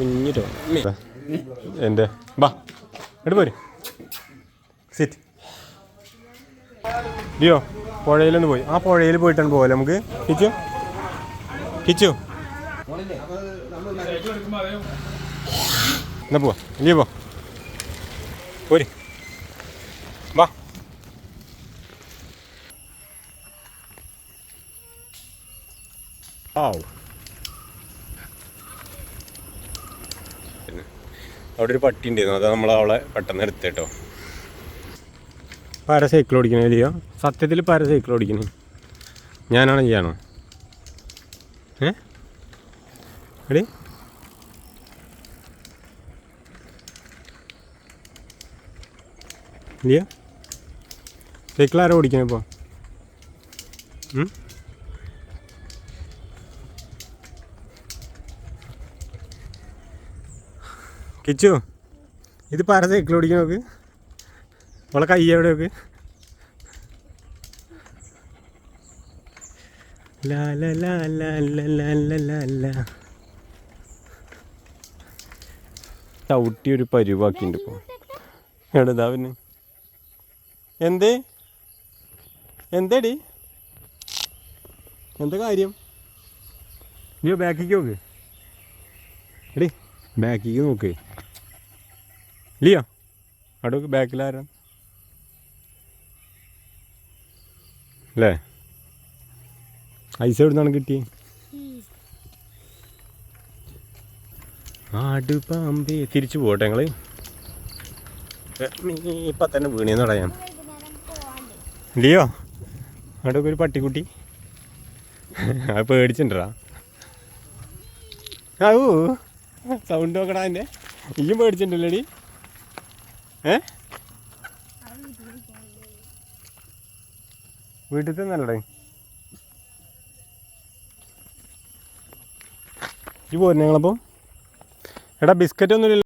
കുഞ്ഞിട്ടോ എന്റെ ബാ എടു പോര്. സിറ്റ് ഡിയോ പുഴയിലൊന്ന് പോയി. ആ പുഴയിൽ പോയിട്ടാണ് പോലെ നമുക്ക്. കിച്ചു? കിച്ചു? എന്നാ പോവാ? ഇല്ലേ പോ. പോര്. വാ ആവ് അവിടെ ഒരു പട്ടി ഉണ്ടായിരുന്നു. അത് നമ്മൾ അവളെ പെട്ടെന്ന് എടുത്ത് കേട്ടോ പാര സൈക്കിൾ ഓടിക്കണേ ഇല്ലയോ സത്യത്തിൽ പാര സൈക്കിൾ ഓടിക്കണേ. ഞാനാണോ ചെയ്യാണോ ഏ? എടി? സൈക്കിൾ ആരോ ഓടിക്കണേ ഇപ്പോൾ കിച്ചു ഇത് പറ സൈക്കിൾ നോക്ക്? അവളെ കൈ എവിടെ നോക്ക്? ചവിട്ടി ഒരു പരുവാക്കിണ്ട് ഇപ്പോൾ എടാ പിന്നെ. എന്തേ? എന്തേടി? എന്താ കാര്യം? നീ ബാക്കിക്ക് നോക്ക്. എടീ ബാക്കിക്ക് നോക്ക്. ലിയോ അടുക്ക് ബാക്കിലാരാ? അല്ലേ ഐസ് എവിടെ നിന്നാണ് കിട്ടി ആടുപാമ്പി പാമ്പേ. തിരിച്ചു പോട്ടെ ഞങ്ങൾ. ഇപ്പൊ തന്നെ വീണിന്ന് പറയാം. ലിയോ അവിടെ ഒരു പട്ടിക്കുട്ടി. അത് ആ ആവൂ സൗണ്ട് നോക്കടാ എന്റെ ഇയും പേടിച്ചിട്ടുണ്ടല്ലേടി ഏ? വീട്ടിൽ തന്നല്ലേ ഈ പോരുന്ന ഞങ്ങളപ്പം എടാ ബിസ്ക്കറ്റ് ഒന്നുമില്ല